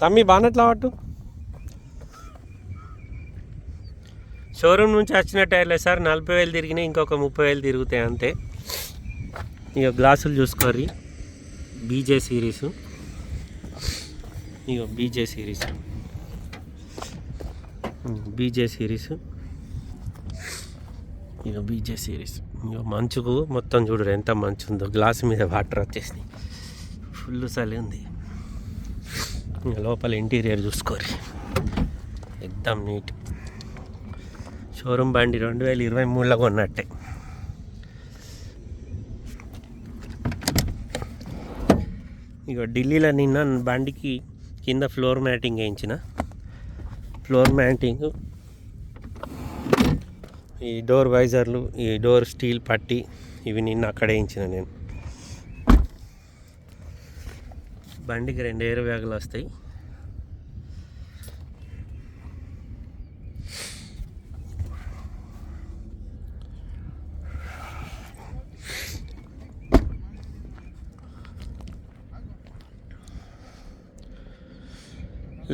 తమ్మి బానట్లా పట్టు షోరూమ్ నుంచి వచ్చిన టైర్లే సార్ నలభై వేలు తిరిగినాయి ఇంకొక ముప్పై వేలు తిరుగుతాయి అంతే. ఇక గ్లాసులు చూసుకోర్రీ. బీజే సిరీసు ఇక బీజే సిరీస్ బీజే సిరీస్. ఇక బీజే సిరీస్. ఇక మంచుకు మొత్తం చూడరు ఎంత మంచు ఉందో. గ్లాస్ మీద వాటర్ వచ్చేసినాయి. ఫుల్ చలి ఉంది. ఇక లోపల ఇంటీరియర్ చూసుకోరి. ఎక్దమ్ నీట్. షోరూమ్ బండి రెండు వేల ఇరవై మూడులో కొన్నట్టే. ఇక ఢిల్లీలో నిన్న బండికి కింద ఫ్లోర్ మ్యాటింగ్ వేయించిన. Floor matting. ఈ డోర్ వైజర్లు ఈ డోర్ స్టీల్ పట్టి ఇవి నిన్న అక్కడ వేయించిన నేను. బండికి రెండు ఎయిర్ బ్యాగులు వస్తాయి.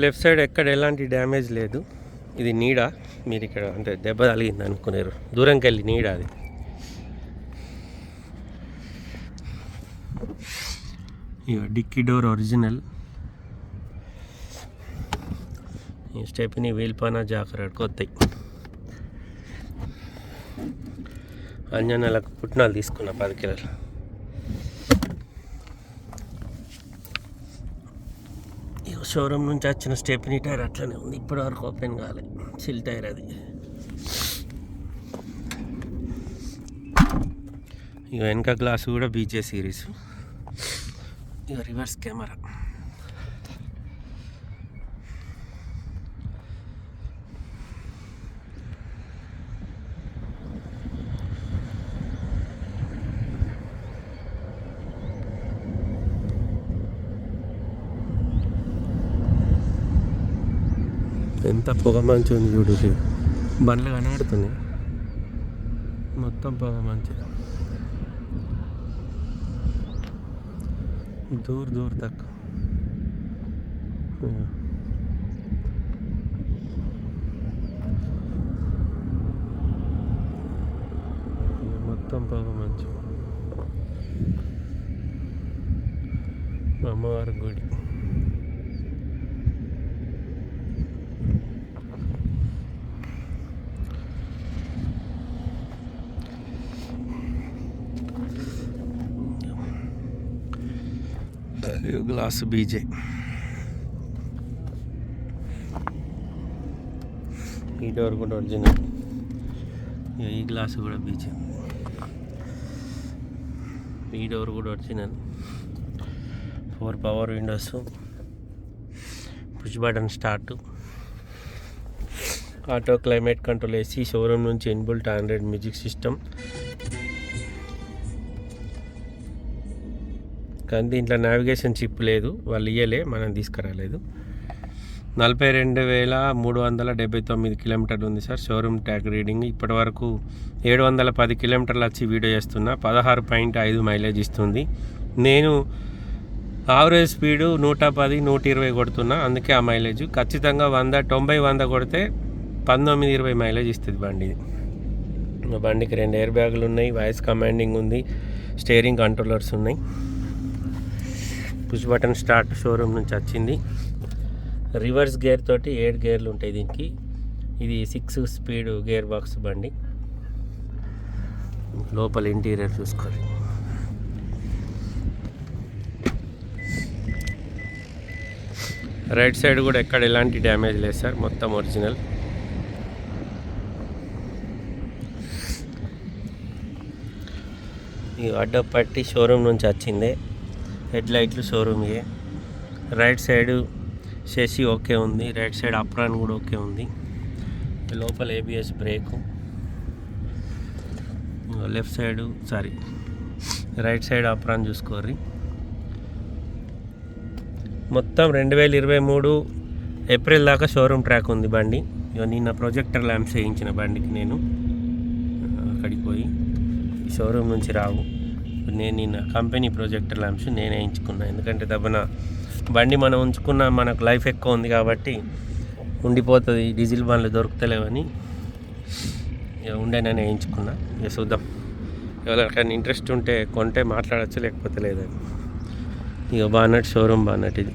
లెఫ్ట్ సైడ్ ఎక్కడ ఎలాంటి డ్యామేజ్ లేదు. ఇది నీడ. మీరు ఇక్కడ అంటే దెబ్బ తగిలింది అనుకున్నారు దూరంకి వెళ్ళి నీడ అది. ఇక డిక్కీ డోర్ ఒరిజినల్. ఈ స్టెప్ని వీల్పాన జాకరాడుకు వస్తాయి అంజనాలకు పుట్నాలు తీసుకున్న పది కిలోలు. షోరూమ్ నుంచి వచ్చిన స్టెప్నీ టైర్ అట్లనే ఉంది. ఇప్పటి వరకు ఓపెన్ కాలే. సిల్ టైర్ అది. ఇక వెనక గ్లాస్ కూడా బీజే సిరీస్. ఇక రివర్స్ కెమెరా. ఎంత పొగ మంచి ఉంది చూడు బండ్లు కనబడుతున్నాయి. మొత్తం పొగ మంచి దూర్ దూర్ తక్ మొత్తం పొగ మంచి అమ్మవారి గుడి. గ్లాస్ బీజే ఈ డోర్ కూడా ఒరిజినల్ ఈ గ్లాస్ కూడా బీజే ఈ డోర్ కూడా original four power windows push button start auto climate control AC showroom నుంచి ఇన్బుల్ట్ ఆండ్రాయిడ్ మ్యూజిక్ సిస్టమ్ కానీ దీంట్లో నావిగేషన్ చిప్ లేదు. వాళ్ళు ఇయ్యలే మనం తీసుకురాలేదు. నలభై రెండు వేల మూడు వందల డెబ్బై తొమ్మిది కిలోమీటర్లు ఉంది సార్ షోరూమ్ ట్యాగ్ రీడింగ్ ఇప్పటి వరకు ఏడు వందల పది కిలోమీటర్లు వచ్చి వీడియో చేస్తున్నా. పదహారు పాయింట్ ఐదు మైలేజ్ ఇస్తుంది. నేను ఆవరేజ్ స్పీడు నూట పది నూట ఇరవై కొడుతున్నా. అందుకే ఆ మైలేజ్ ఖచ్చితంగా వంద తొంభై వంద కొడితే పంతొమ్మిది ఇరవై మైలేజ్ ఇస్తుంది బండి. బండికి రెండు ఎయిర్ బ్యాగులు ఉన్నాయి. వాయిస్ కమాండింగ్ ఉంది. స్టీరింగ్ కంట్రోలర్స్ ఉన్నాయి. పుష్ బటన్ స్టార్ట్ షోరూమ్ నుంచి వచ్చింది. రివర్స్ గేర్ తోటి ఏడు గేర్లు ఉంటాయి దీనికి. ఇది సిక్స్ స్పీడ్ గేర్ బాక్స్ బండి. లోపల ఇంటీరియర్ చూసుకోవాలి రైట్ సైడ్ కూడా ఎక్కడ ఎలాంటి డ్యామేజ్ లేదు సార్ మొత్తం ఒరిజినల్. ఈ అడ్డపట్టి షోరూమ్ నుంచి వచ్చిందే. హెడ్ లైట్లు షోరూమ్యే రైట్ సైడ్ శశి ఓకే ఉంది. రైట్ సైడ్ అప్రాన్ కూడా ఓకే ఉంది. లోపల ABS brake. Left side sorry right side apron చూసుకోర్రి. మొత్తం రెండు వేల ఇరవై మూడు ఏప్రిల్ దాకా షోరూమ్ ట్రాక్ ఉంది బండి. నిన్న ప్రొజెక్టర్ ల్యాంప్స్ వేయించిన బండికి నేను. అక్కడికి పోయి షోరూమ్ నుంచి రావు. ఇప్పుడు నేను నిన్న కంపెనీ ప్రొజెక్టర్ ల్యాంప్స్ నేనే వేయించుకున్నా ఎందుకంటే దబ్బన బండి మనం ఉంచుకున్న మనకు లైఫ్ ఎక్కువ ఉంది కాబట్టి ఉండిపోతుంది డీజిల్ బండ్లు దొరుకుతలేవని ఉండేనని వేయించుకున్నా ఇక చూద్దాం. ఎవరికైనా ఇంట్రెస్ట్ ఉంటే కొంటే మాట్లాడచ్చు లేకపోతే లేదని. ఇక బాన్నట్ షోరూమ్ బాన్నట్ ఇది.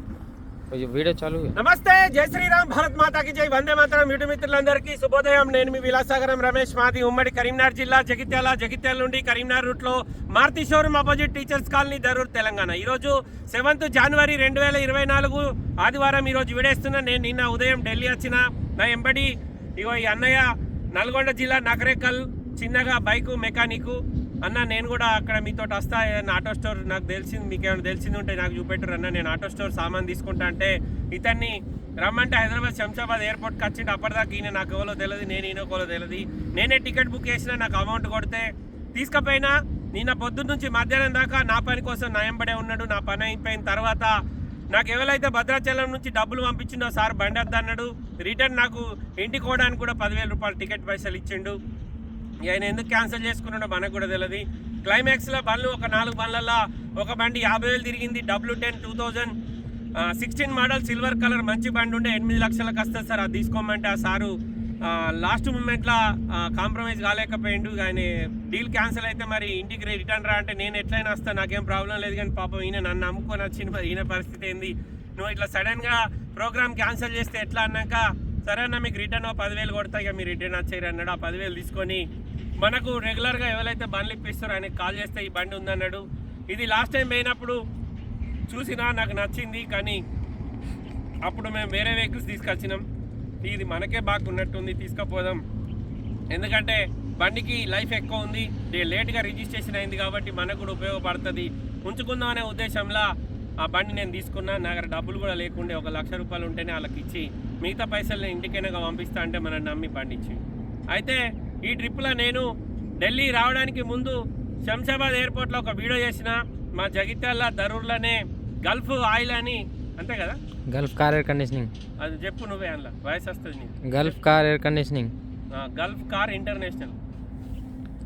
వీడియో చాలు. నమస్తే జై శ్రీరామ్ భారత్ మాతాకి జై. వందే మాతరం యూట్యూబ్ మిత్రులందరికీ శుభోదయం. నేను మీ విలాసాగరం రమేష్ మాది ఉమ్మడి కరీంనగర్ జిల్లా జగిత్యాల జగిత్యాల నుండి కరీంనగర్ రూట్లో Maruti showroom opposite teachers colony Dharur Telangana. ఈరోజు సెవెంత్ జనవరి రెండు వేల ఇరవై నాలుగు ఆదివారం ఈరోజు విడేస్తున్నా నేను నిన్న ఉదయం ఢిల్లీ వచ్చిన నా ఎంబడి ఇగో ఈ అన్నయ్య నల్గొండ జిల్లా నగరేకల్ చిన్నగా బైకు మెకానిక్ అన్న నేను కూడా అక్కడ మీతో వస్తా ఏదైనా ఆటో స్టోర్ నాకు తెలిసింది మీకు ఏమైనా తెలిసింది ఉంటే నాకు చూపెట్టరు అన్న. నేను ఆటో స్టోర్ సామాన్ తీసుకుంటా అంటే ఇతన్ని రమ్మంటే హైదరాబాద్ శంషాబాద్ ఎయిర్పోర్ట్కి వచ్చిండు అప్పటిదాకా ఈయన నాకు ఎవరో తెలియదు నేను ఈయన కోలో తెలియదు నేనే టికెట్ బుక్ చేసినా నాకు అమౌంట్ కొడితే తీసుకపోయినా నిన్న పొద్దున్న నుంచి మధ్యాహ్నం దాకా నా పని కోసం నయంబడే ఉన్నాడు నా పని అయిపోయిన తర్వాత నాకు ఎవరైతే భద్రాచలం నుంచి డబ్బులు పంపించిందో సార్ బండి అన్నాడు రిటర్న్ నాకు ఇంటికి పోవడానికి కూడా పదివేల రూపాయలు టికెట్ పైసలు ఇచ్చిండు. ఆయన ఎందుకు క్యాన్సిల్ చేసుకున్నాడో మనకు కూడా తెలియదు క్లైమాక్స్లో బండ్లు ఒక నాలుగు బండ్లలో ఒక బండి యాభై వేలు తిరిగింది. W ten two thousand sixteen model silver colour మంచి బండి ఉండే ఎనిమిది లక్షలకు వస్తుంది సార్. అది తీసుకోమంటే ఆ సారు లాస్ట్ మూమెంట్లో కాంప్రమైజ్ కాలేకపోయిండు. ఆయన డీల్ క్యాన్సిల్ అయితే మరి ఇంటికి రిటర్న్ రా అంటే నేను ఎట్లయినా వస్తాను నాకేం ప్రాబ్లం లేదు కానీ పాపం ఈయన నన్ను నమ్ముకొని వచ్చిన మరి. ఈయన పరిస్థితి ఏంది? నువ్వు ఇట్లా సడన్గా ప్రోగ్రామ్ క్యాన్సిల్ చేస్తే ఎట్లా అన్నాక సరే అన్న మీకు రిటర్న్ ఓ పదివేలు కొడతా ఇక మీరు రిటర్న్ వచ్చేయరు అన్నాడు. ఆ పదివేలు తీసుకొని మనకు రెగ్యులర్గా ఎవరైతే బండ్లు ఇప్పిస్తారో ఆయనకి కాల్ చేస్తే ఈ బండి ఉందన్నాడు. ఇది లాస్ట్ టైం పోయినప్పుడు చూసినా నాకు నచ్చింది కానీ అప్పుడు మేము వేరే వెహికల్స్ తీసుకొచ్చినాం. ఇది మనకే బాగా ఉన్నట్టుంది తీసుకుపోదాం. ఎందుకంటే బండికి లైఫ్ ఎక్కువ ఉంది లేట్గా రిజిస్ట్రేషన్ అయింది కాబట్టి మనకు కూడా ఉపయోగపడుతుంది. ఉంచుకుందాం అనే ఉద్దేశంలో ఆ బండి నేను తీసుకున్నా. నా దగ్గర డబ్బులు కూడా లేకుండే ఒక లక్ష రూపాయలు ఉంటేనే వాళ్ళకి ఇచ్చి మిగతా పైసలు నేను ఇంటికైనా పంపిస్తా అంటే మనం నమ్మి బండి ఇచ్చి అయితే ఈ ట్రిప్లో నేను ఢిల్లీ రావడానికి ముందు శంషాబాద్ ఎయిర్పోర్ట్లో ఒక వీడియో చేసిన మా జగిత్యాల దరూర్లోనే గల్ఫ్ ఆయిల్ అని అంతే కదా गल्फ कार एयर कंडीशनिंग అది చెప్పు నువ్వే అందులో వాయిస్ వస్తుంది నీకు गल्फ कार एयर कंडीशनिंग हाँ, Gulf car international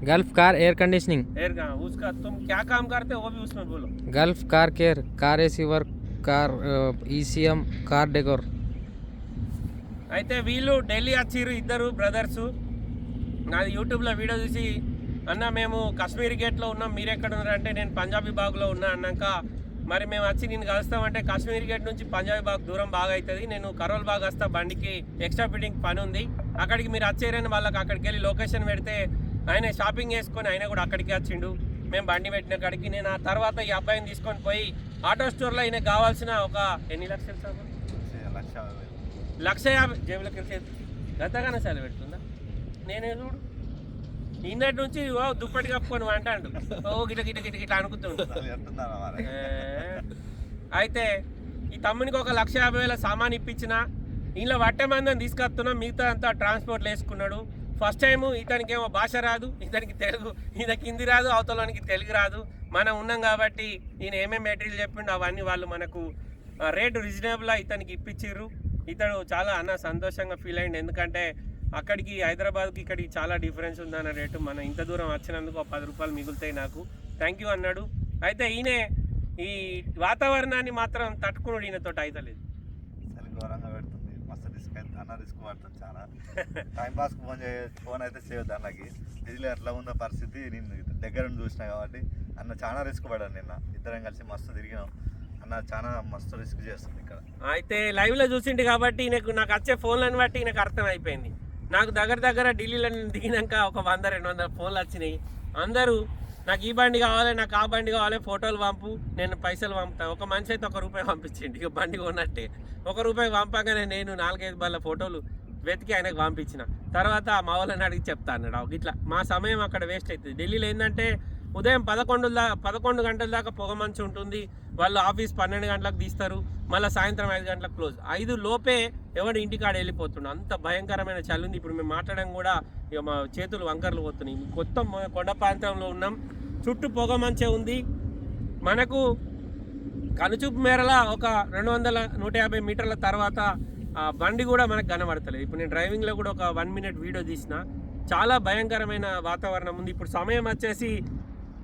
Gulf car air conditioning air का उसका तुम क्या काम करते हो वो भी उसमें बोलो Gulf car care car AC work car ECM car decor అయితే వీళ్ళు ఢిల్లీ వచ్చిర్రు ఇద్దరు బ్రదర్స్ నాది యూట్యూబ్లో వీడియో చూసి అన్న మేము కాశ్మీర్ గేట్లో ఉన్నాం మీరు ఎక్కడ ఉన్నారు అంటే నేను పంజాబీ బాగ్లో ఉన్నా అన్నాక మరి మేము వచ్చి నేను కలుస్తామంటే కాశ్మీర్ గేట్ నుంచి పంజాబీ బాగ్ దూరం బాగా అవుతుంది నేను కరోల్ బాగ్ వస్తా బండికి ఎక్స్ట్రా ఫిట్టింగ్ పని ఉంది అక్కడికి మీరు వచ్చారని వాళ్ళకి అక్కడికి వెళ్ళి లొకేషన్ పెడితే ఆయన షాపింగ్ చేసుకొని ఆయన కూడా అక్కడికి వచ్చిండు. మేము బండి పెట్టిన కాడికి. నేను ఆ తర్వాత ఈ అబ్బాయిని తీసుకొని పోయి ఆటో స్టోర్లో ఆయన కావాల్సిన ఒక ఎన్ని లక్షలు సార్? లక్ష యాభై జేబులోకి వెళ్ళి గతగానే సెలవు పెడుతుందా? నేనే చూడు. నిన్నటి నుంచి ఓ దుప్పటి కప్పుకొని అంటాడు ఓ గిట గిట గిట గిట అనుకుతుండు. అయితే ఈ తమ్మునికి ఒక లక్ష యాభై వేల సామాన్ ఇప్పించిన ఇంట్లో వట్టే మందని తీసుకొస్తున్నా మిగతా అంతా ట్రాన్స్పోర్ట్లు వేసుకున్నాడు. ఫస్ట్ టైం ఇతనికి ఏమో భాష రాదు ఇతనికి తెలుగు ఈయనకి హిందీ రాదు అవతలనికి తెలుగు రాదు. మనం ఉన్నాం కాబట్టి ఈయన ఏమేమి మెటీరియల్ చెప్పిండు అవన్నీ వాళ్ళు మనకు రేటు రీజనబుల్ ఇతనికి ఇప్పించిర్రు. ఇతడు చాలా అన్న సంతోషంగా ఫీల్ అయ్యింది ఎందుకంటే అక్కడికి హైదరాబాద్కి ఇక్కడికి చాలా డిఫరెన్స్ ఉందన్న రేటు. మనం ఇంత దూరం వచ్చినందుకు ఒక పది రూపాయలు మిగులుతాయి నాకు. థ్యాంక్ యూ అన్నాడు. అయితే ఈయనే ఈ వాతావరణాన్ని మాత్రం తట్టుకున్నాడు ఈయనతో అయితలేదు. అన్న రిస్క్ పడుతుంది చాలా. టైం పాస్ ఫోన్ చే ఫోన్ అయితే చేయొద్దు అన్నకి. డీజిల్ ఎట్లా ఉందో పరిస్థితి నేను దగ్గర నుండి చూసిన కాబట్టి అన్న చాలా రిస్క్ పడాను నిన్న. ఇద్దరం కలిసి మస్తు తిరిగినాం. అన్న చాలా మస్తు రిస్క్ చేస్తుంది ఇక్కడ. అయితే లైవ్లో చూసిండు కాబట్టి నాకు నాకు వచ్చే ఫోన్లను బట్టి నాకు అర్థం అయిపోయింది. నాకు దగ్గర దగ్గర ఢిల్లీలో నేను దిగినాక ఒక వంద రెండు వందల ఫోన్లు వచ్చినాయి. అందరూ నాకు ఈ బండి కావాలి నాకు ఆ బండి కావాలి ఫోటోలు పంపు నేను పైసలు పంపుతాను ఒక మనిషి అయితే ఒక రూపాయి పంపించింది ఇక బండి కొన్నట్టే. ఒక రూపాయి పంపగానే నేను నాలుగైదు బళ్ళ ఫోటోలు వెతికి ఆయనకు పంపించిన. తర్వాత మా వాళ్ళని అడిగి చెప్తా అన్నాడు. ఇట్లా మా సమయం అక్కడ వేస్ట్ అవుతుంది. ఢిల్లీలో ఏంటంటే ఉదయం పదకొండు దా పదకొండు గంటల దాకా పొగ మంచు ఉంటుంది. వాళ్ళు ఆఫీస్ పన్నెండు గంటలకు తీస్తారు మళ్ళీ సాయంత్రం ఐదు గంటలకు క్లోజ్. ఐదు లోపే ఎవడు ఇంటికాడ వెళ్ళిపోతుండు. అంత భయంకరమైన చలి ఉంది ఇప్పుడు మేము మాట్లాడడం కూడా ఇక మా చేతులు వంకర్లు పోతున్నాయి. కొత్త కొండ ప్రాంతంలో ఉన్నాం. చుట్టూ పొగ మంచే ఉంది. మనకు కనుచూపు మేరలా ఒక రెండు వందల నూట యాభై మీటర్ల తర్వాత ఆ బండి కూడా మనకు కనబడతలేదు. ఇప్పుడు నేను డ్రైవింగ్లో కూడా ఒక వన్ మినిట్ వీడియో తీసిన. చాలా భయంకరమైన వాతావరణం ఉంది. ఇప్పుడు సమయం వచ్చేసి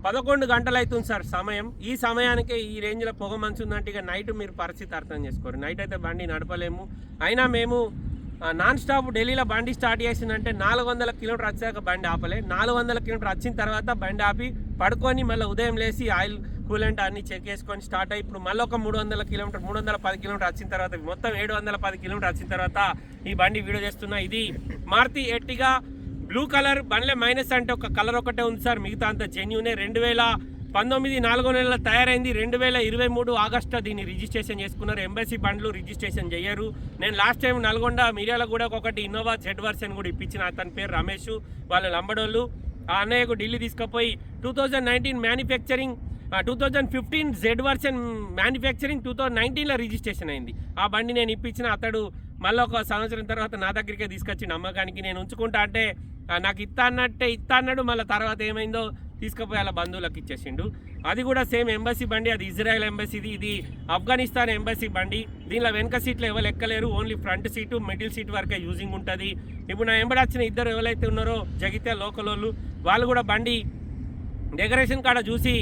పదకొండు గంటలు అవుతుంది సార్ సమయం. ఈ సమయానికే ఈ రేంజ్లో పొగ మంచు ఉందంటే ఇక నైట్ మీరు పరిస్థితి అర్థం చేసుకోరు. నైట్ అయితే బండి నడపలేము. అయినా మేము నాన్ స్టాప్ ఢిల్లీలో బండి స్టార్ట్ చేసిందంటే నాలుగు వందల కిలోమీటర్ వచ్చాక బండి ఆపలే. నాలుగు వందల కిలోమీటర్ వచ్చిన తర్వాత బండి ఆపి పడుకొని మళ్ళీ ఉదయం లేచి ఆయిల్ కూలెంట్ అన్ని చెక్ చేసుకొని స్టార్ట్ అయ్యి ఇప్పుడు మళ్ళీ ఒక మూడు వందల కిలోమీటర్ మూడు వందల పది కిలోమీటర్ వచ్చిన తర్వాత మొత్తం ఏడు వందల పది కిలోమీటర్ వచ్చిన తర్వాత ఈ బండి వీడియో చేస్తున్నా. ఇది మారుతి ఎట్టిగా బ్లూ కలర్ బండ్లే మైనస్ అంటే ఒక కలర్ ఒకటే ఉంది సార్. మిగతా అంత జెన్యునే. రెండు వేల పంతొమ్మిది నాలుగో నెలల తయారైంది. రెండు వేల ఇరవై మూడు ఆగస్టు దీన్ని రిజిస్ట్రేషన్ చేసుకున్నారు. ఎంబసీ బండ్లు రిజిస్ట్రేషన్ చేయరు. నేను లాస్ట్ టైం నల్గొండ మీడియాలో కూడా ఒకటి ఇన్నోవా జెడ్ వర్షన్ కూడా ఇప్పించిన అతని పేరు రమేష్ వాళ్ళ లంబడోళ్ళు. ఆ అన్నయ్యకు ఢిల్లీ తీసుకుపోయి two thousand nineteen manufacturing two thousand fifteen Z version manufacturing two thousand నైన్టీన్లో రిజిస్ట్రేషన్ అయింది. ఆ బండి నేను ఇప్పించిన అతడు మళ్ళీ ఒక సంవత్సరం తర్వాత నా దగ్గరికే తీసుకొచ్చి నమ్మకానికి నేను ఉంచుకుంటా అంటే నాకు ఇత్తా అన్నట్టే ఇత్తా అన్నాడు. మళ్ళీ తర్వాత ఏమైందో తీసుకుపోయి అలా బంధువులకు ఇచ్చేసిండు. అది కూడా సేమ్ ఎంబసీ బండి అది ఇజ్రాయెల్ ఎంబసీది ఇది ఆఫ్ఘనిస్తాన్ ఎంబసీ బండి. దీనిలో వెనక సీట్లు ఎవరు ఎక్కలేరు. Only front seat middle seat వరకే యూజింగ్ ఉంటుంది. ఇప్పుడు నా ఎంబడి వచ్చిన ఇద్దరు ఎవరైతే ఉన్నారో జగితే లోకల్ వాళ్ళు వాళ్ళు కూడా బండి డెకరేషన్ కాడ చూసి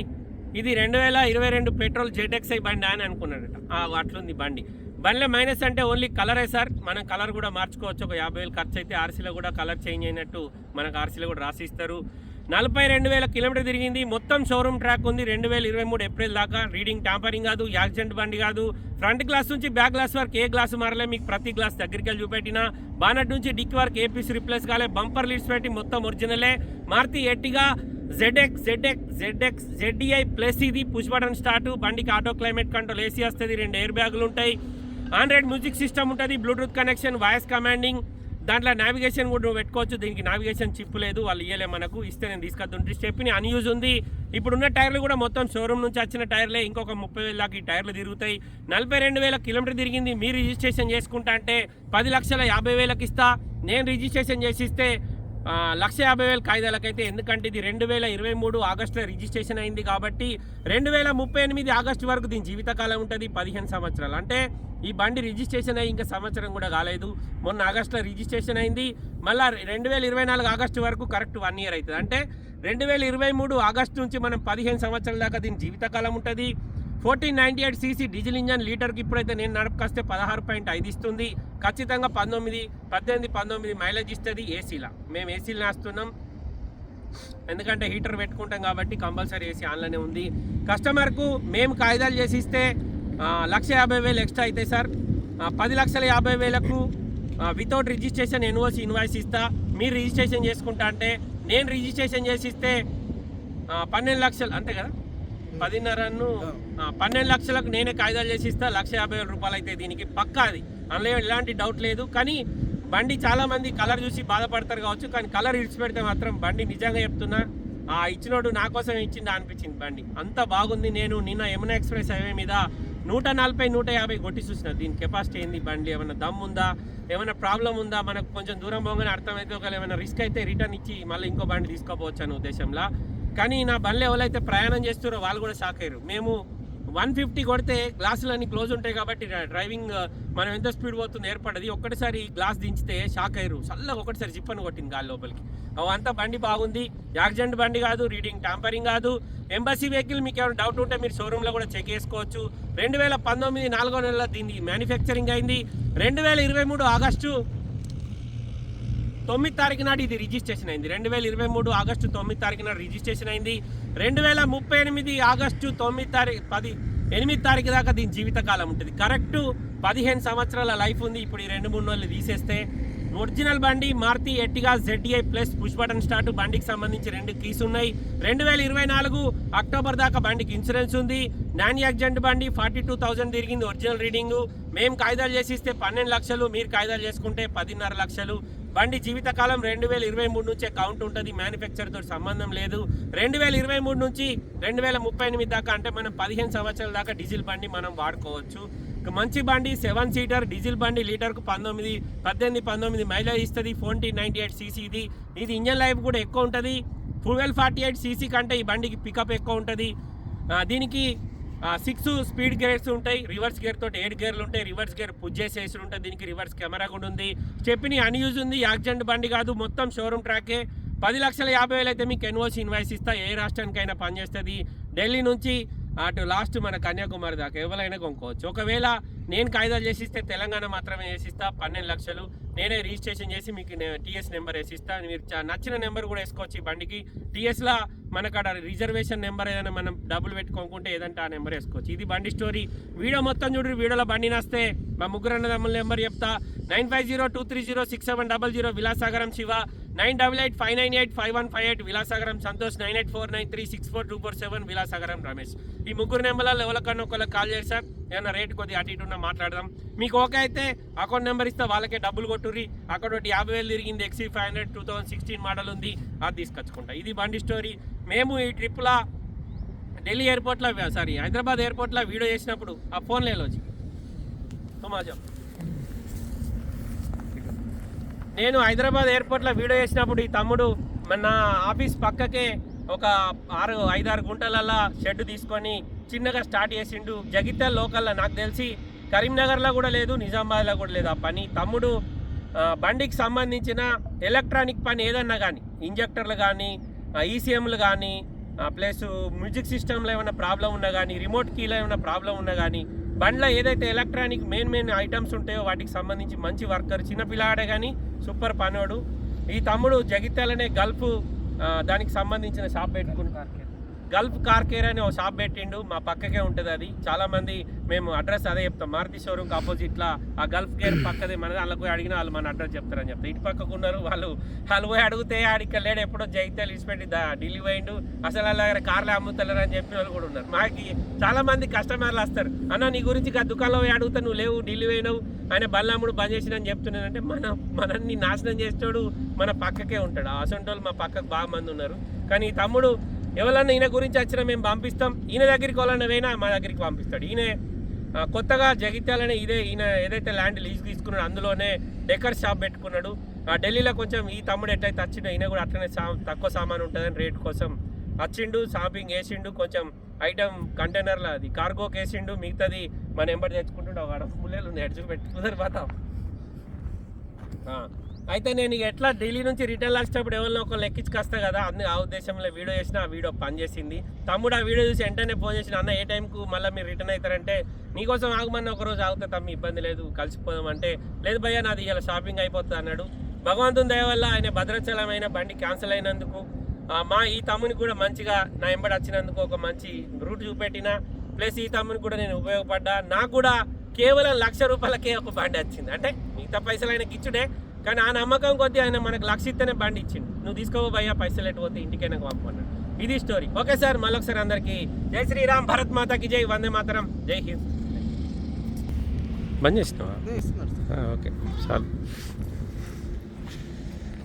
ఇది రెండు వేల ఇరవై రెండు పెట్రోల్ జెడ్ఎక్స్ఐ బండి అని అనుకున్నాడట అట్లుంది బండి. బండిలో మైనస్ అంటే ఓన్లీ కలరే సార్. మనం కలర్ కూడా మార్చుకోవచ్చు. ఒక యాభై వేలు ఖర్చు అయితే ఆర్సీలో కూడా కలర్ చేంజ్ అయినట్టు మనకు ఆర్సీలో కూడా రాసిస్తారు. నలభై రెండు వేల కిలోమీటర్ తిరిగింది. మొత్తం షోరూమ్ ట్రాక్ ఉంది. రెండు వేల ఇరవై మూడు ఏప్రిల్ దాకా. రీడింగ్ టాంపరింగ్ కాదు యాక్సిడెంట్ బండి కాదు. ఫ్రంట్ గ్లాస్ నుంచి బ్యాక్ గ్లాస్ వరకు ఏ గ్లాస్ మారలే. మీకు ప్రతి గ్లాస్ దగ్గరికి వెళ్ళి చూపెట్టిన. బానట్ నుంచి డిక్ వరకు ఏ పీస్ రిప్లేస్ కాలే. బంపర్ లీడ్స్ పెట్టి మొత్తం ఒరిజినలే. Maruti Ertiga ZX ZX ZX ZDI plus ఇది. Push button start. బండికి ఆటో క్లైమేట్ కంట్రోల్. ఏసీ వస్తుంది. రెండు ఎయిర్ బ్యాగులు ఉంటాయి. ఆండ్రాయిడ్ మ్యూజిక్ సిస్టమ్ ఉంటుంది బ్లూటూత్ కనెక్షన్ వాయిస్ కమాండింగ్ దాంట్లో నావిగేషన్ కూడా నువ్వు పెట్టుకోవచ్చు. దీనికి నావిగేషన్ చిప్ లేదు వాళ్ళు ఇయ్యలే మనకు ఇస్తే నేను తీసుకొద్దుంటే స్టెప్ని అన్యూజ్ ఉంది. ఇప్పుడున్న టైర్లు కూడా మొత్తం షోరూమ్ నుంచి వచ్చిన టైర్లే ఇంకొక ముప్పై వేల దాకా ఈ టైర్లు తిరుగుతాయి. నలభై రెండు వేల కిలోమీటర్ తిరిగింది మీరు రిజిస్ట్రేషన్ చేసుకుంటా అంటే పది లక్షల యాభై వేలకు ఇస్తా. నేను రిజిస్ట్రేషన్ చేసి ఇస్తే లక్ష యాభై వేల కాయిదాలకైతే ఎందుకంటే ఇది రెండు వేల ఇరవై మూడు ఆగస్టులో రిజిస్ట్రేషన్ అయింది కాబట్టి రెండు వేల ముప్పై ఎనిమిది ఆగస్టు వరకు దీని జీవితకాలం ఉంటుంది పదిహేను సంవత్సరాలు. అంటే ఈ బండి రిజిస్ట్రేషన్ అయ్యి ఇంకా సంవత్సరం కూడా కాలేదు. మొన్న ఆగస్టులో రిజిస్ట్రేషన్ అయింది. మళ్ళీ రెండు వేల ఇరవై నాలుగు ఆగస్టు వరకు కరెక్ట్ వన్ ఇయర్ అవుతుంది. అంటే రెండు వేల ఇరవై మూడు ఆగస్టు నుంచి మనం పదిహేను సంవత్సరాల దాకా దీని జీవితకాలం ఉంటుంది. Fourteen ninety eight CC diesel engine లీటర్కి ఇప్పుడైతే నేను నడపకొస్తే పదహారు పాయింట్ ఐదు ఇస్తుంది. ఖచ్చితంగా పంతొమ్మిది పద్దెనిమిది పంతొమ్మిది మైలేజ్ ఇస్తుంది ఏసీలా. మేము ఏసీలు నేస్తున్నాం. ఎందుకంటే హీటర్ పెట్టుకుంటాం కాబట్టి కంపల్సరీ ఏసీ ఆన్లోనే ఉంది. కస్టమర్కు మేము కాగితాలు చేసి ఇస్తే లక్ష యాభై వేలు ఎక్స్ట్రా అవుతాయి సార్. పది లక్షల యాభై వేలకు వితౌట్ రిజిస్ట్రేషన్ ఎన్ఓసి ఇన్వాయిస్ ఇస్తా. మీరు రిజిస్ట్రేషన్ చేసుకుంటా అంటే నేను రిజిస్ట్రేషన్ చేసి ఇస్తే పన్నెండు లక్షలు అంతే కదా? పదిన్నరను పన్నెండు లక్షలకు నేనే కాయిదాలు చేసి ఇస్తా లక్ష యాభై వేల రూపాయలు అయితే దీనికి పక్కా అది. అందులో ఎలాంటి డౌట్ లేదు. కానీ బండి చాలా మంది కలర్ చూసి బాధపడతారు కావచ్చు కానీ కలర్ ఇడిచిపెడితే మాత్రం బండి నిజంగా చెప్తున్నా ఆ ఇచ్చినోడు నా కోసం ఇచ్చిందా అనిపించింది బండి. అంత బాగుంది. నేను నిన్న యమునా ఎక్స్ప్రెస్ హైవే మీద నూట నలభై నూట యాభై కొట్టి చూసిన. దీని కెపాసిటీ ఏంది? బండి ఏమైనా దమ్ ఉందా? ఏమైనా ప్రాబ్లం ఉందా? మనకు కొంచెం దూరం పోగానే అర్థమైతే ఒకవేళ ఏమైనా రిస్క్ అయితే రిటర్న్ ఇచ్చి మళ్ళీ ఇంకో బండి తీసుకోపోవచ్చు అనే ఉద్దేశంలో. కానీ నా బండ్లు ఎవరైతే ప్రయాణం చేస్తారో వాళ్ళు కూడా షాక్ అయ్యారు. మేము వన్ ఫిఫ్టీ కొడితే గ్లాసులు అన్ని క్లోజ్ ఉంటాయి కాబట్టి డ్రైవింగ్ మనం ఎంత స్పీడ్ పోతుందో ఏర్పడది. ఒక్కటిసారి గ్లాస్ దించితే షాక్ అయ్యారు. చల్లగా ఒకటిసారి జిప్పని కొట్టింది గాలి లోపలికి. అంతా బండి బాగుంది. యాక్సిడెంట్ బండి కాదు రీడింగ్ టాంపరింగ్ కాదు. ఎంబసీ వెహికల్ మీకు ఏమైనా డౌట్ ఉంటే మీరు షోరూంలో కూడా చెక్ చేసుకోవచ్చు. రెండు వేల పంతొమ్మిది నాలుగో నెలలో దీన్ని మ్యానుఫ్యాక్చరింగ్ అయింది. రెండు వేల ఇరవై మూడు ఆగస్టు తొమ్మిది తారీఖు నాడు ఇది రిజిస్ట్రేషన్ అయింది. రెండు వేల ఇరవై మూడు ఆగస్టు తొమ్మిది తారీఖు నాడు రిజిస్ట్రేషన్ అయింది. రెండు వేల ముప్పై ఎనిమిది ఆగస్టు తొమ్మిది తారీఖు పది ఎనిమిది తారీఖు దాకా దీని జీవితకాలం ఉంటుంది. కరెక్ట్ పదిహేను సంవత్సరాల లైఫ్ ఉంది ఇప్పుడు ఈ రెండు మూడు నెలలు తీసేస్తే. ఒరిజినల్ బండి Maruti Ertiga ZDI plus push button start. బండికి సంబంధించి రెండు కీస్ ఉన్నాయి. రెండు వేల ఇరవై నాలుగు అక్టోబర్ దాకా బండికి ఇన్సూరెన్స్ ఉంది. నాన్ యాక్సిడెంట్ బండి ఫార్టీ టూ థౌసండ్ తిరిగింది ఒరిజినల్ రీడింగ్. మేము కాయిదాలు చేసి ఇస్తే పన్నెండు లక్షలు మీరు కాయిదాలు చేసుకుంటే పదిన్నర లక్షలు. బండి జీవితకాలం రెండు వేల ఇరవై మూడు నుంచే కౌంట్ ఉంటుంది. మ్యానుఫ్యాక్చర్తో సంబంధం లేదు. రెండు వేల ఇరవై మూడు నుంచి రెండు వేల ముప్పై ఎనిమిది దాకా అంటే మనం పదిహేను సంవత్సరాల దాకా డీజిల్ బండి మనం వాడుకోవచ్చు. మంచి బండి సెవెన్ సీటర్ డీజిల్ బండి లీటర్కు పంతొమ్మిది పద్దెనిమిది పంతొమ్మిది మైలేజ్ ఇస్తుంది. ఫోర్టీ నైంటీ ఎయిట్ సీసీ ఇది. ఇది ఇంజన్ లైఫ్ కూడా ఎక్కువ ఉంటుంది. ట్వెల్వ్ ఫార్టీ ఎయిట్ సీసీ కంటే ఈ బండికి పికప్ ఎక్కువ ఉంటుంది. దీనికి సిక్స్ స్పీడ్ గేర్స్ ఉంటాయి రివర్స్ గేర్ తోటి ఏడు గేర్లు ఉంటాయి రివర్స్ గేర్ పుజ్ చేసేసి ఉంటుంది దీనికి రివర్స్ కెమెరా కూడా ఉంది. చెప్పిన అన్యూజ్ ఉంది యాక్సిడెంట్ బండి కాదు మొత్తం షోరూమ్ ట్రాకే పది లక్షల యాభై వేలు అయితే మీకు ఎన్ఓసి ఇన్వాయిస్ ఇస్తా ఏ రాష్ట్రానికైనా పనిచేస్తుంది ఢిల్లీ నుంచి అటు లాస్ట్ మన కన్యాకుమారి దాకా ఎవరైనా కొనుక్కోవచ్చు. ఒకవేళ నేను కాయిదాలు చేసిస్తే తెలంగాణ మాత్రమే వేసిస్తా పన్నెండు లక్షలు. నేనే రిజిస్ట్రేషన్ చేసి మీకు టీఎస్ నెంబర్ వేసిస్తా. మీరు చ- నచ్చిన నెంబర్ కూడా వేసుకోవచ్చు ఈ బండికి. టీఎస్లా మనకు అక్కడ రిజర్వేషన్ నెంబర్ ఏదైనా మనం డబ్బులు పెట్టుకోకుంటే ఏదంటే ఆ నెంబర్ వేసుకోవచ్చు. ఇది బండి స్టోరీ. వీడియో మొత్తం చూడు వీడియోలో బండి నస్తే. మా ముగ్గురు అన్నదమ్ముల నెంబర్ చెప్తా. Nine five zero two three zero six seven double zero Vilasagaram Shiva. Nine double eight five nine eight five one five eight Vilasagaram Santosh. Nine eight four nine three six four two four seven Vilasagaram Ramesh. ఈ ముగ్గురు నెంబర్లలో ఎవరికన్నా ఒకళ్ళకి call చేసి sir ఏమైనా rate కొద్దిగా అటు ఇటు ఉన్నా మాట్లాడదాం. మీకు ఓకే అయితే అకౌంట్ నెంబర్ ఇస్తే వాళ్ళకే డబ్బులు కొట్టుర్రి. అక్కడ ఒకటి యాభై వేలు తిరిగింది ఎక్సీ five hundred two thousand sixteen model ఉంది. అది తీసుకొచ్చుకుంటా. ఇది బండి స్టోరీ. మేము ఈ ట్రిప్లా ఢిల్లీ ఎయిర్పోర్ట్లో సారీ హైదరాబాద్ ఎయిర్పోర్ట్లో వీడియో చేసినప్పుడు ఆ ఫోన్ లేలోచి సమాజం నేను హైదరాబాద్ ఎయిర్పోర్ట్లో వీడియో చేసినప్పుడు ఈ తమ్ముడు మన ఆఫీస్ పక్కకే ఒక ఆరు ఐదారు గుంటలల్లా షెడ్ తీసుకొని చిన్నగా స్టార్ట్ చేసిండు. జగిత్యాల లోకల్లో నాకు తెలిసి కరీంనగర్లో కూడా లేదు నిజామాబాద్లో కూడా లేదు ఆ పని. తమ్ముడు బండికి సంబంధించిన ఎలక్ట్రానిక్ పని ఏదన్నా కానీ ఇంజక్టర్లు కానీ ఈసీఎంలు కానీ ప్లస్ మ్యూజిక్ సిస్టంలో ఏమైనా ప్రాబ్లం ఉన్నా కానీ రిమోట్ కీలో ఏమైనా ప్రాబ్లం ఉన్నా కానీ బండ్లో ఏదైతే ఎలక్ట్రానిక్ మెయిన్ మెయిన్ ఐటమ్స్ ఉంటాయో వాటికి సంబంధించి మంచి వర్కర్ చిన్న పిల్లాడే కానీ సూపర్ పనోడు. ఈ తమ్ముడు జగిత్యాలనే గల్ఫ్ దానికి సంబంధించిన షాప్ పెట్టుకుంటారు గల్ఫ్ కార్ కేర్ అని ఒక షాప్ పెట్టిండు. మా పక్కకే ఉంటుంది అది. చాలా మంది మేము అడ్రస్ అదే చెప్తాం. మారుతి షోరూమ్కి ఆపోజిట్లో ఆ గల్ఫ్ కేర్ పక్కదే మన వాళ్ళకు పోయి అడిగిన వాళ్ళు మన అడ్రస్ చెప్తారని చెప్తారు. ఇటు పక్కకు ఉన్నారు వాళ్ళు. వాళ్ళు పోయి అడిగితే ఆడికి లేడు. ఎప్పుడో జైత్యాలు ఇచ్చిపెట్టి దా- ఢిల్లీ పోయిండు. అసలు వాళ్ళ దగ్గర కార్లు అమ్ముతలేరు అని చెప్పిన వాళ్ళు కూడా ఉన్నారు. మాకి చాలా మంది కస్టమర్లు వస్తారు. అన్న నీ గురించి ఆ దుకాణంలో పోయి అడుగుతా. నువ్వు లేవు ఢిల్లీ పోయినావు. ఆయన బల్లమ్ముడు బంద్ చేసినని చెప్తున్నానంటే మన మనల్ని నాశనం చేస్తాడు మన పక్కకే ఉంటాడు. అసంటోళ్ళు మా పక్కకు బాగా మంది ఉన్నారు. కానీ తమ్ముడు ఎవరన్నా ఈయన గురించి వచ్చినా మేము పంపిస్తాం. ఈయన దగ్గరికి వాళ్ళని పోయినా మా దగ్గరికి పంపిస్తాడు. ఈయన కొత్తగా జగిత్యాలనే ఇదే ఈయన ఏదైతే ల్యాండ్ లీజ్ తీసుకున్నాడు అందులోనే డెకర్ షాప్ పెట్టుకున్నాడు. ఆ ఢిల్లీలో కొంచెం ఈ తమ్ముడు ఎట్లయితే వచ్చిండో ఈయన కూడా అట్లనే సా తక్కువ సామాన్ ఉంటుందని రేట్ కోసం వచ్చిండు. షాపింగ్ వేసిండు. కొంచెం ఐటమ్ కంటైనర్లో అది కార్గోకి వేసిండు. మిగతాది మన ఎంబడి తెచ్చుకుంటుండే. వాడ పుల్లలు నేర్చు పెట్టుకున్నారు పోతాం ఆ, అయితే నేను ఎట్లా ఢిల్లీ నుంచి రిటర్న్ వచ్చేటప్పుడు ఎవరినో ఒకళ్ళు ఎక్కించుకొస్తా కదా? అన్ని ఆ ఉద్దేశంలో వీడియో చేసిన ఆ వీడియో పనిచేసింది. తమ్ముడు ఆ వీడియో చూసి వెంటనే ఫోన్ చేసిన అన్న ఏ టైంకు మళ్ళీ మీరు రిటర్న్ అవుతారంటే నీకోసం ఆగమని ఒక రోజు ఆగుతా తమ్మి ఇబ్బంది లేదు కలిసిపోదాం అంటే లేదు భయ్యా నాది ఇలా షాపింగ్ అయిపోతుంది అన్నాడు. భగవంతుని దయ వల్ల ఆయన భద్రాచలమైన బండి క్యాన్సిల్ అయినందుకు మా ఈ తమ్ముని కూడా మంచిగా నా ఎంబడి వచ్చినందుకు ఒక మంచి రూట్ చూపెట్టిన ప్లస్ ఈ తమ్ముని కూడా నేను ఉపయోగపడ్డా. నాకు కూడా కేవలం లక్ష రూపాయలకే ఒక బండి వచ్చింది. అంటే మిగతా పైసలు ఆయనకి ఇచ్చుడే కానీ ఆ నమ్మకం కొద్దీ ఆయన మనకు లక్ష ఇస్తేనే బండి ఇచ్చిండు. నువ్వు తీసుకోవో భయ్యా పైసలు ఎటు పోతే ఇంటికైనా పంపన్నాడు ఇది స్టోరీ ఓకే సార్ మళ్ళొకసారి అందరికీ జై శ్రీరామ్ భరత్ మాతాకి జై వందే మాతరం జై హింద్. బంద్ చేసినావా? ఓకే చాలు.